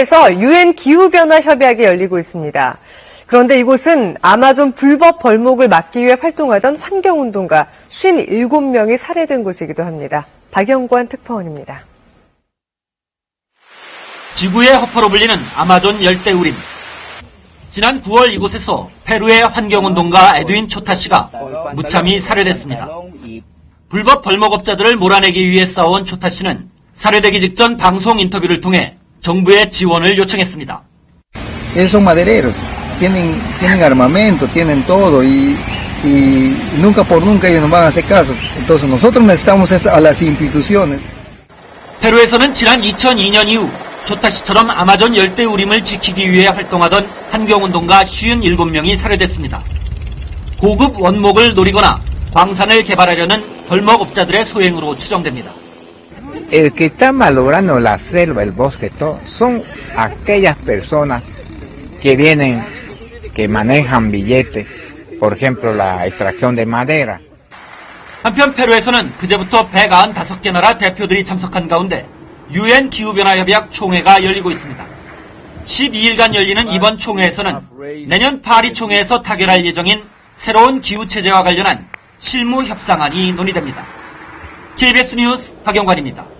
페루에서 유엔 기후변화 협약이 열리고 있습니다. 그런데 이곳은 아마존 불법 벌목을 막기 위해 활동하던 환경운동가 57명이 살해된 곳이기도 합니다. 박영관 특파원입니다. 지구의 허파로 불리는 아마존 열대우림. 지난 9월 이곳에서 페루의 환경운동가 에드윈 초타 씨가 무참히 살해됐습니다. 불법 벌목업자들을 몰아내기 위해 싸워온 초타 씨는 살해되기 직전 방송 인터뷰를 통해 정부의 지원을 요청했습니다. Son madereros, tienen, tienen armamento, tienen todo y, y nunca por nunca ellos nos van a hacer caso. Entonces nosotros necesitamos es a las instituciones. 페루에서는 지난 2002년 이후 조타 씨처럼 아마존 열대 우림을 지키기 위해 활동하던 환경운동가 57명이 살해됐습니다. 고급 원목을 노리거나 광산을 개발하려는 벌목업자들의 소행으로 추정됩니다. El que está malogrando la selva, el bosque, todo, son aquellas personas que vienen, que manejan billetes, por ejemplo, la extracción de madera. 한편 페루에서는 그제부터 195개 나라 대표들이 참석한 가운데 유엔 기후변화협약 총회가 열리고 있습니다. 12일간 열리는 이번 총회에서는 내년 파리 총회에서 타결할 예정인 새로운 기후체제와 관련한 실무 협상안이 논의됩니다. KBS 뉴스 박영관입니다.